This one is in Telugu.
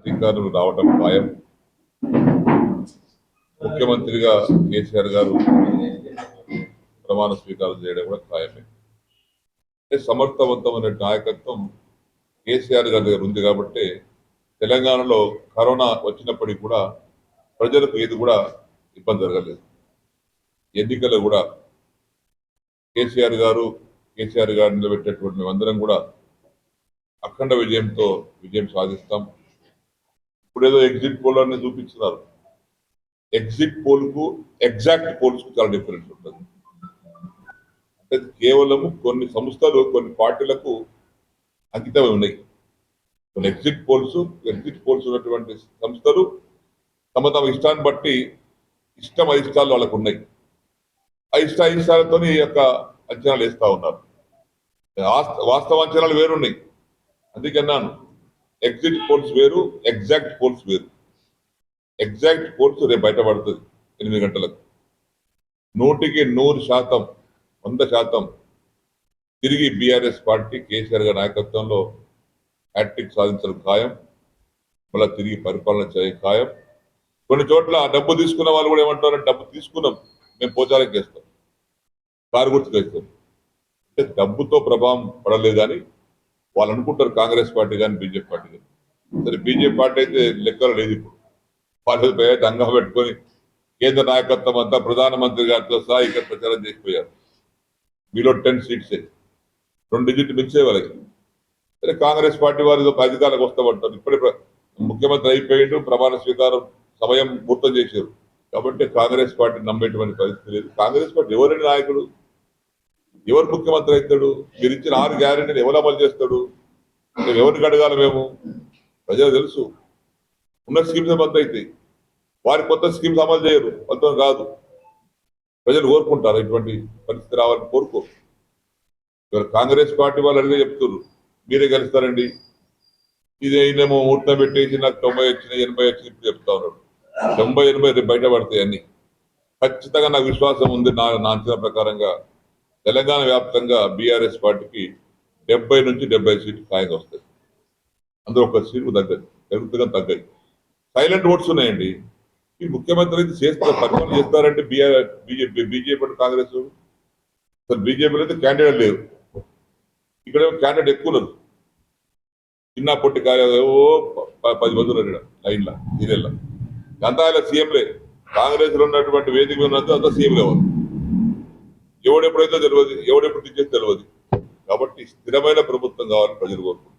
అధికారులు రావటం ఖాయం. ముఖ్యమంత్రిగా కేసీఆర్ గారు ప్రమాణ స్వీకారం చేయడం కూడా ఖాయమే. సమర్థవంతమైన నాయకత్వం కేసీఆర్ గారి దగ్గర ఉంది కాబట్టి తెలంగాణలో కరోనా వచ్చినప్పటికీ కూడా ప్రజలకు ఏది కూడా ఇబ్బంది జరగలేదు. ఎన్నికలు కూడా కేసీఆర్ గారు కేసీఆర్ గారు నిలబెట్టేటువంటి అందరం కూడా అఖండ విజయంతో విజయం సాధిస్తాం. ఇప్పుడు ఏదో ఎగ్జిట్ పోల్ అనేది చూపించినారు ఎగ్జిట్ పోల్కు ఎగ్జాక్ట్ పోల్స్కు చాలా డిఫరెన్స్ ఉంటుంది. అంటే కేవలం కొన్ని సంస్థలు కొన్ని పార్టీలకు అంకితమై ఉన్నాయి. కొన్ని ఎగ్జిట్ పోల్స్ ఎగ్జిట్ పోల్స్ ఉన్నటువంటి సంస్థలు తమ తమ ఇష్టాన్ని బట్టి ఇష్టం అయిష్టాలు వాళ్ళకు ఉన్నాయి. అయిష్ట ఇష్ట అయిష్టాలతో ఈ యొక్క అంచనాలు వేస్తూ ఉన్నారు. వాస్త- వాస్తవ అంచనాలు వేరున్నాయి. అందుకన్నాను ఎగ్జిట్ పోల్స్ వేరు ఎగ్జాక్ట్ పోల్స్ వేరు. ఎగ్జాక్ట్ పోల్స్ రేపు బయటపడుతుంది ఎనిమిది గంటలకు. నూటికి నూరు శాతం వంద శాతం తిరిగి బీఆర్ఎస్ పార్టీ కేసీఆర్ గారి నాయకత్వంలో హ్యాట్రిక్ సాధించడం ఖాయం మళ్ళీ తిరిగి పరిపాలన చేయ ఖాయం. కొన్ని చోట్ల ఆ డబ్బు తీసుకున్న వాళ్ళు కూడా ఏమంటారు డబ్బు తీసుకున్నాం మేము పోచారం వేస్తాం కారు గుర్తుకు వేస్తాం అంటే డబ్బుతో ప్రభావం పడలేదు కానీ వాళ్ళు అనుకుంటారు కాంగ్రెస్ పార్టీ కానీ బీజేపీ పార్టీ కానీ. సరే బీజేపీ పార్టీ అయితే లెక్కలు లేదు ఇప్పుడు. వాళ్ళు దంగా పెట్టుకొని కేంద్ర నాయకత్వం అంతా ప్రధానమంత్రి గారితో సహా ఇక్కడ ప్రచారం చేసిపోయారు. మీలో టెన్ సీట్సే రెండు డిజిట్ మించే వాళ్ళకి. సరే కాంగ్రెస్ పార్టీ వారు ఒక అధికారులకు వస్తామంటారు. ఇప్పుడే ముఖ్యమంత్రి అయిపోయిండు ప్రమాణ స్వీకారం సమయం పూర్తం చేశారు. కాబట్టి కాంగ్రెస్ పార్టీ నమ్మేటువంటి పరిస్థితి లేదు. కాంగ్రెస్ పార్టీ ఎవరైనా నాయకుడు? ఎవరు ముఖ్యమంత్రి అవుతాడు? మీరు ఇచ్చిన ఆరు గ్యారెంటీని ఎవరు అమలు చేస్తాడు? మేము ఎవరిని అడగాలి మేము? ప్రజలు తెలుసు. ఉన్న స్కీమ్స్ బంద్ అవుతాయి వారి కొత్త స్కీమ్స్ అమలు చేయరు. మొత్తం కాదు. ప్రజలు కోరుకుంటారు ఇటువంటి పరిస్థితి రావాలని కోరుకో కాంగ్రెస్ పార్టీ వాళ్ళు అడిగే చెప్తున్నారు మీరే గెలుస్తారండి. ఇది అయినేమో పెట్టేసి నాకు తొంభై వచ్చినాయి ఎనభై వచ్చినాయి ఇప్పుడు చెప్తా ఉన్నాడు. తొంభై ఎనభై బయటపడతాయి అన్ని. ఖచ్చితంగా నాకు విశ్వాసం ఉంది నా నా అంచనా ప్రకారంగా. తెలంగాణ వ్యాప్తంగా బీఆర్ఎస్ పార్టీకి డెబ్బై నుంచి డెబ్బై సీట్లు ఖాయంగా వస్తాయి. అందులో ఒక సీట్లు తగ్గాయి పెరుగుతుగా తగ్గాయి. సైలెంట్ ఓట్స్ ఉన్నాయండి. ఈ ముఖ్యమంత్రి అయితే చేస్తారు పరిపాలన చేస్తారంటే బీఆర్ బీజేపీ బీజేపీ అంటే కాంగ్రెస్. అసలు బీజేపీలో అయితే క్యాండిడేట్ లేరు. ఇక్కడ క్యాండిడేట్ ఎక్కువ లేదు చిన్న పొట్టి కార్యాలయం ఓ పది మంది ఉన్నారు ఇక్కడ లైన్లో సీరియల్లో అంతా ఇలా సీఎంలే. కాంగ్రెస్లో ఉన్నటువంటి వేదిక ఉన్నంత అంతా సీఎంలే వాళ్ళు. ఎవడెప్పుడైతే తెలియదు ఎవడెప్పుడు దించేది తెలియదు. కాబట్టి స్థిరమైన ప్రభుత్వం కావాలని ప్రజలు కోరుకుంటున్నారు.